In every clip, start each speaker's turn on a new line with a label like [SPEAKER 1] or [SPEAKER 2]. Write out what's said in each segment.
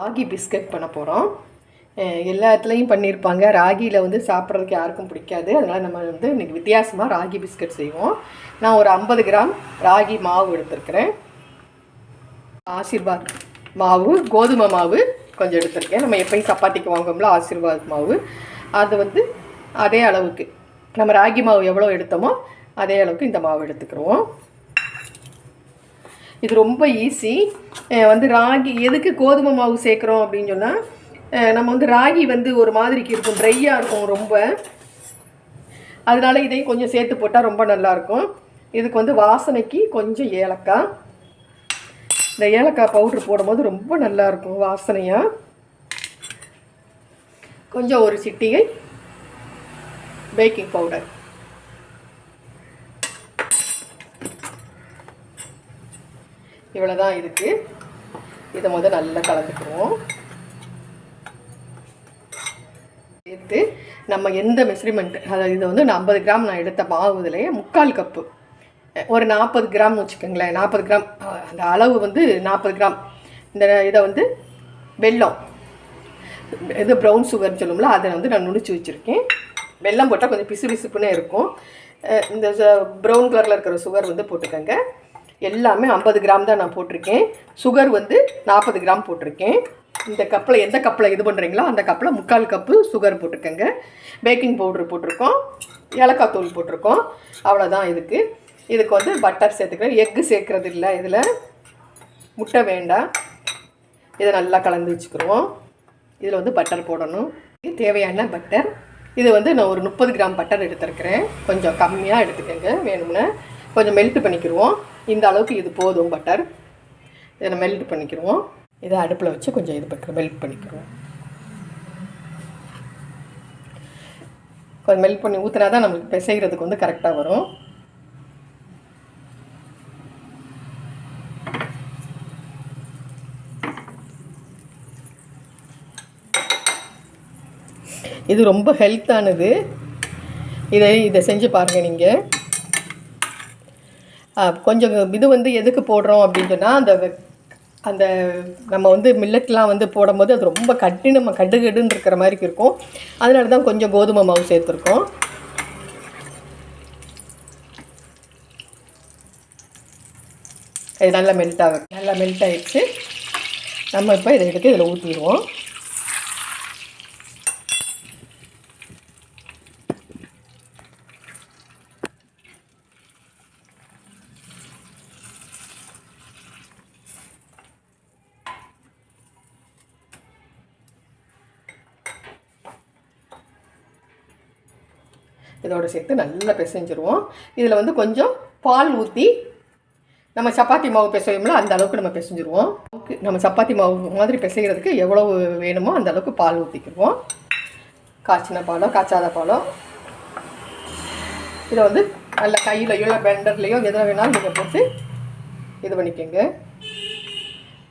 [SPEAKER 1] Ragi biscuit பண்ண போகிறோம் எல்லாத்துலேயும் பண்ணியிருப்பாங்க ராகியில் வந்து சாப்பிட்றதுக்கு யாருக்கும் பிடிக்காது. அதனால் நம்ம வந்து இன்றைக்கி வித்தியாசமாக ராகி பிஸ்கட் செய்வோம். நான் ஒரு ஐம்பது கிராம் ராகி மாவு எடுத்துருக்கிறேன். ஆசீர்வாத் மாவு கோதுமை மாவு கொஞ்சம் எடுத்திருக்கேன். நம்ம எப்பயும் சப்பாத்திக்கு வாங்குவோம்ல ஆசீர்வாத் மாவு. அது வந்து அதே அளவுக்கு. நம்ம ராகி மாவு எவ்வளோ எடுத்தோமோ அதே அளவுக்கு இந்த மாவு எடுத்துக்கிறோம் இது ரொம்ப ஈஸி வந்து ராகி எதுக்கு கோதுமை மாவு சேர்க்குறோம் அப்படின்னு சொன்னால் நம்ம வந்து ராகி வந்து ஒரு மாதிரிக்கு இருக்கும் ட்ரையாக இருக்கும் ரொம்ப. அதனால இதையும் கொஞ்சம் சேர்த்து போட்டால் ரொம்ப நல்லாயிருக்கும் இதுக்கு வந்து வாசனைக்கு கொஞ்சம் ஏலக்காய். இந்த ஏலக்காய் பவுட்ரு போடும்போது ரொம்ப நல்லாயிருக்கும் வாசனையாக கொஞ்சம் ஒரு சிட்டிகை பேக்கிங் பவுடர் இவ்வளோ தான் இருக்குது இதை முதல் நல்லா கலந்துக்குவோம். சேர்த்து நம்ம எந்த மெஷர்மெண்ட் அதாவது இது வந்து நான் ஐம்பது கிராம் நான் எடுத்த மாவு முக்கால் கப்பு. ஒரு நாற்பது கிராம் வச்சுக்கோங்களேன். நாற்பது கிராம் அந்த அளவு வந்து நாற்பது கிராம். இந்த இதை வந்து வெல்லம் இது ப்ரௌன் சுகர்னு சொல்லுவோம்ல அதை வந்து நான் நுடிச்சு வச்சுருக்கேன். வெல்லம் போட்டால் கொஞ்சம் பிசு பிசுப்புன்னே இருக்கும் இந்த ப்ரௌன் கலரில் இருக்கிற சுகர் வந்து போட்டுக்கோங்க. எல்லாமே ஐம்பது கிராம் தான் நான் போட்டிருக்கேன். சுகர் வந்து நாற்பது கிராம் போட்டிருக்கேன். இந்த கப்பில் எந்த கப்பில் இது பண்ணுறீங்களோ அந்த கப்பில் முக்கால் கப்பு சுகர் போட்டுக்கோங்க பேக்கிங் பவுட்ரு போட்டிருக்கோம். ஏலக்காய் தூள் போட்டிருக்கோம். அவ்வளோதான் இதுக்கு. இதுக்கு வந்து பட்டர் சேர்த்துக்கிறேன். எக்கு சேர்க்குறது இல்லை இதில். முட்டை வேண்டாம். இதை நல்லா கலந்து வச்சுக்கிடுவோம் இதில் வந்து பட்டர் போடணும். இது தேவையான பட்டர் இது வந்து நான் ஒரு முப்பது கிராம் பட்டர் எடுத்துருக்கிறேன். கொஞ்சம் கம்மியாக எடுத்துக்கோங்க. வேணும்னா கொஞ்சம் மெல்ட் பண்ணிக்கிடுவோம் இந்த அளவுக்கு இது போதும் பட்டர். இதை மெல்ட் பண்ணிக்கிடுவோம் இதை அடுப்பில் வச்சு கொஞ்சம் இது பண்ணுற மெல்ட் பண்ணிக்கிடுவோம் கொஞ்சம் மெல்ட் பண்ணி ஊற்றினா தான் நம்மளுக்கு பிசைகிறதுக்கு வந்து கரெக்டாக வரும். இது ரொம்ப ஹெல்த்தானது இதை இதை செஞ்சு பாருங்கள் நீங்கள் கொஞ்சம் இது வந்து எதுக்கு போடுறோம் அப்படின்னு சொன்னால் அந்த அந்த நம்ம வந்து மில்லட்லாம் வந்து போடும்போது அது ரொம்ப கடினமாக கடு கடுன்னு இருக்கிற மாதிரி இருக்கும். அதனால தான் கொஞ்சம் கோதுமை மாவு சேர்த்துருக்கோம். இது நல்லா மெல்ட் ஆகும் நல்லா மெல்ட் ஆகிடுச்சு நம்ம இப்போ இதை எடுத்து இதில் ஊற்றிடுவோம் இதோடு சேர்த்து நல்லா பிசைஞ்சிருவோம். இதில் வந்து கொஞ்சம் பால் ஊற்றி நம்ம சப்பாத்தி மாவு பிசையோம்ல அந்த அளவுக்கு நம்ம பிசைஞ்சிருவோம். நம்ம சப்பாத்தி மாவு மாதிரி பிசைகிறதுக்கு எவ்வளவு வேணுமோ அந்த அளவுக்கு பால் ஊற்றிக்கிடுவோம் காய்ச்சின பாலோ காய்ச்சாத பாலோ. இதை வந்து நல்ல கையிலையோ இல்லை பெண்டர்லேயோ எதில் வேணாலும் நீங்கள் போட்டு இது பண்ணிக்கோங்க.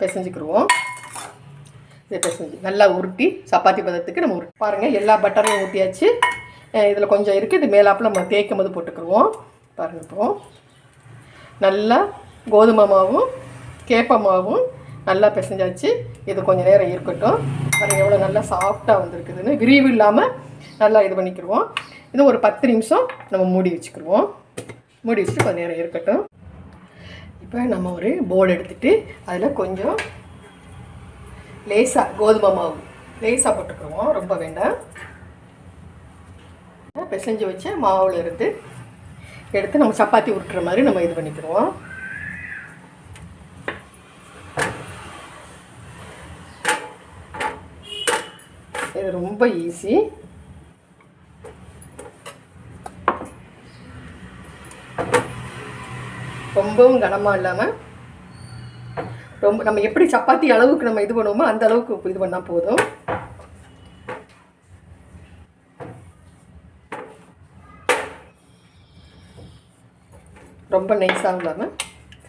[SPEAKER 1] பிசைஞ்சிக்கிடுவோம் இதை பிசைஞ்சு நல்லா உருட்டி சப்பாத்தி பதத்துக்கு நம்ம உருட்டி பாருங்கள் எல்லா பட்டரையும் ஊற்றியாச்சு இதில் கொஞ்சம் இருக்குது இது மேலாப்பில் நம்ம தேய்க்கும் போது போட்டுக்குருவோம். பாருங்கள் இப்போ. நல்லா கோதுமை மாவும் கேப்ப மாவும் நல்லா பிசைஞ்சாச்சு. இது கொஞ்சம் நேரம் இருக்கட்டும். பாருங்கள் எவ்வளோ நல்லா சாஃப்டாக வந்திருக்குதுன்னு. விரிவு இல்லாமல் நல்லா இது பண்ணிக்கிடுவோம் இது ஒரு பத்து நிமிஷம் நம்ம மூடி வச்சுக்கிடுவோம் மூடி வச்சுட்டு கொஞ்சம் நேரம் இருக்கட்டும். இப்போ நம்ம ஒரு போல் எடுத்துகிட்டு அதில் கொஞ்சம் லேசாக கோதுமை மாவு. லேசாக போட்டுக்கிடுவோம் ரொம்ப வேண்டாம். பிசைஞ்சு வச்ச மாவில் இருந்து எடுத்து நம்ம சப்பாத்தி உருட்டுற மாதிரி நம்ம இது பண்ணிக்கிடுவோம். இது ரொம்ப ஈஸி ரொம்பவும் கனமாக இல்லாமல் ரொம்ப நம்ம எப்படி சப்பாத்தி அளவுக்கு நம்ம இது பண்ணுவோமோ அந்த அளவுக்கு இது பண்ணால் போதும். ரொம்ப நைஸாகவும் இல்லாமல்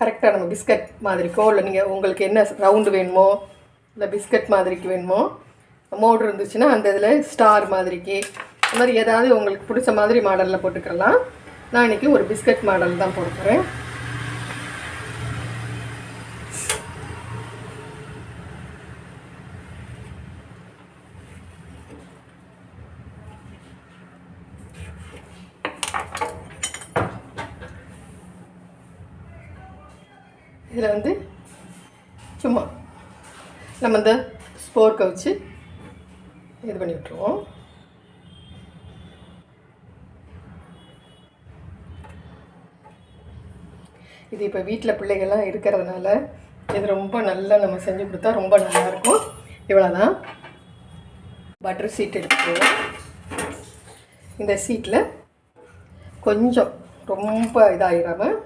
[SPEAKER 1] கரெக்டாக நம்ம பிஸ்கட் மாதிரிக்கோ இல்லை நீங்கள் உங்களுக்கு என்ன ரவுண்டு வேணுமோ இல்லை பிஸ்கட் மாதிரிக்கு வேணுமோ மோட்ரு இருந்துச்சுன்னா அந்த இதில் ஸ்டார் மாதிரிக்கு இந்த மாதிரி ஏதாவது உங்களுக்கு பிடிச்ச மாதிரி மாடலில் போட்டுக்கலாம். நான் இன்றைக்கி ஒரு பிஸ்கட் மாடல் தான் போட்டுக்கிறேன் இதில் வந்து சும்மா நம்ம இந்த ஸ்போர்க்கை வச்சு இது பண்ணி விட்ருவோம் இது இப்போ வீட்டில் பிள்ளைகள்லாம் இருக்கிறதுனால இது ரொம்ப நல்லா நம்ம செஞ்சு கொடுத்தா ரொம்ப நல்லாயிருக்கும் இவ்வளோதான் பட்டர் சீட் எடுத்துக்குவோம். இந்த சீட்டில் கொஞ்சம் ரொம்ப இதாகிடாமல்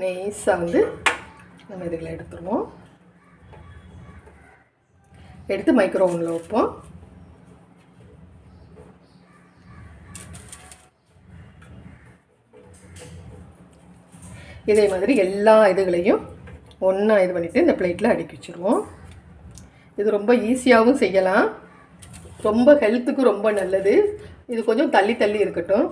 [SPEAKER 1] நெய்ஸாக வந்து நம்ம இதில் எடுத்துருவோம். எடுத்து மைக்ரோ ஓவனில் வைப்போம். இதே மாதிரி எல்லா இதுகளையும் ஒன்றா இது பண்ணிவிட்டு இந்த பிளேட்டில் அடுக்கி வச்சுருவோம். இது ரொம்ப ஈஸியாகவும் செய்யலாம். ரொம்ப ஹெல்த்துக்கும் ரொம்ப நல்லது. இது கொஞ்சம் தள்ளி தள்ளி இருக்கட்டும்.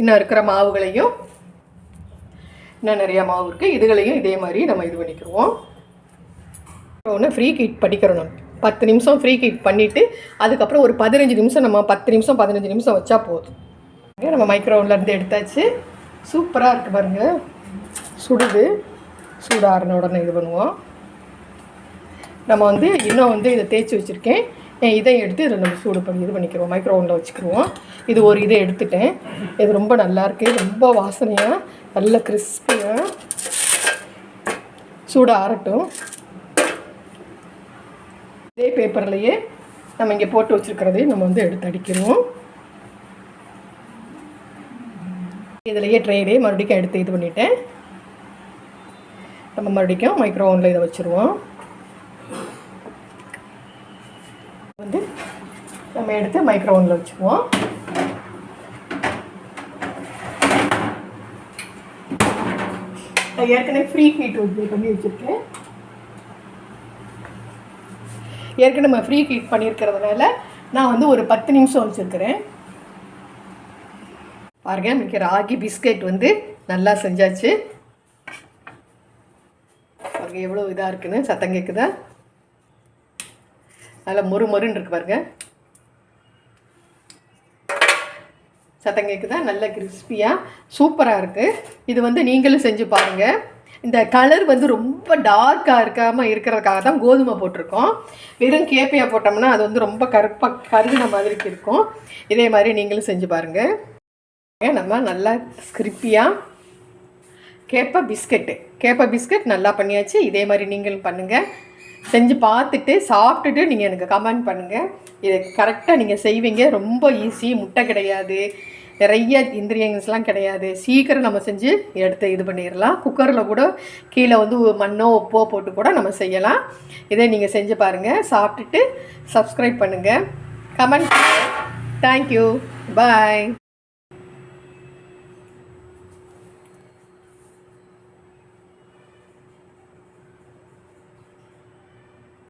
[SPEAKER 1] இன்னும் இருக்கிற மாவுகளையும் இன்னும் நிறையா மாவு இருக்குது இதுகளையும் இதே மாதிரி நம்ம இது பண்ணிக்கிடுவோம் ஒன்று ஃப்ரீ ஹீட் படிக்கிறோம் நம்ம பத்து நிமிஷம் ஃப்ரீ ஹீட் பண்ணிவிட்டு அதுக்கப்புறம் ஒரு பதினஞ்சு நிமிஷம் நம்ம பத்து நிமிஷம் பதினஞ்சு நிமிஷம் வச்சா போதும். நம்ம மைக்ரோவன்லேருந்து எடுத்தாச்சு. சூப்பராக இருக்குது பாருங்கள் சுடுது. சூடாறின உடனே இது பண்ணுவோம். நம்ம வந்து இன்னும் வந்து இதை தேய்ச்சி வச்சுருக்கேன். இதை எடுத்து இதில் நம்ம சூடு பண்ணி இது பண்ணிக்கிறோம் மைக்ரோவனில் வச்சுக்கிருவோம். இது ஒரு இதை எடுத்துட்டேன். இது ரொம்ப நல்லாயிருக்கு ரொம்ப வாசனையாக நல்ல கிறிஸ்பியாக சூடாக ஆறட்டும். இதே பேப்பர்லேயே நம்ம இங்கே போட்டு வச்சுருக்கிறதையும் நம்ம வந்து எடுத்து அடிக்கிறோம் இதுலேயே ட்ரேலே மறுபடியும் எடுத்து இது பண்ணிவிட்டேன் நம்ம மறுபடியும் மைக்ரோ ஓவனில் இதை வச்சுருவோம் வந்து நம்ம எடுத்து மைக்ரோவனில் வச்சுக்குவோம். நான் ஏற்கனவே ஃப்ரீ ஹீட் வந்து பண்ணி வச்சுருக்கேன். ஏற்கனவே நம்ம ஃப்ரீ ஹீட் பண்ணியிருக்கிறதுனால நான் வந்து ஒரு பத்து நிமிஷம் வச்சுருக்கிறேன். பாருங்க இன்னைக்கு ராகி பிஸ்கெட் வந்து நல்லா செஞ்சாச்சு. பாருங்க எவ்வளோ இதாக இருக்குன்னு சத்தம் கேட்குதா நல்லா மொறு மொறுன்னு இருக்கு பாருங்கள் சத்தம் கேட்குதா நல்ல கிறிஸ்பியாக சூப்பராக இருக்குது இது வந்து நீங்களும் செஞ்சு பாருங்கள் இந்த கலர் வந்து ரொம்ப டார்க்காக இருக்காமல் இருக்கிறதுக்காக தான் கோதுமை போட்டிருக்கோம். வெறும் கேப்பையாக போட்டோம்னா அது வந்து ரொம்ப கருப்பாக கருகின மாதிரிக்கு இருக்கும். இதே மாதிரி நீங்களும் செஞ்சு பாருங்கள் நம்ம நல்லா ஸ்கிரிப்பியாக கேப்பை பிஸ்கெட்டு கேப்பை பிஸ்கட் நல்லா பண்ணியாச்சு. இதே மாதிரி நீங்களும் பண்ணுங்கள் செஞ்சு பார்த்துட்டு சாப்பிட்டுட்டு நீங்கள் எனக்கு கமெண்ட் பண்ணுங்கள் இதை கரெக்டாக நீங்கள் செய்வீங்க. ரொம்ப ஈஸி முட்டை கிடையாது. நிறைய இந்திரியங்கள்ஸ்லாம் கிடையாது. சீக்கிரம் நம்ம செஞ்சு எடுத்து இது பண்ணிடலாம். குக்கரில் கூட கீழே வந்து மண்ணோ உப்போ போட்டு கூட நம்ம செய்யலாம். இதை நீங்கள் செஞ்சு பாருங்கள் சாப்பிட்டுட்டு சப்ஸ்கிரைப் பண்ணுங்கள் கமெண்ட் தேங்க்யூ பாய்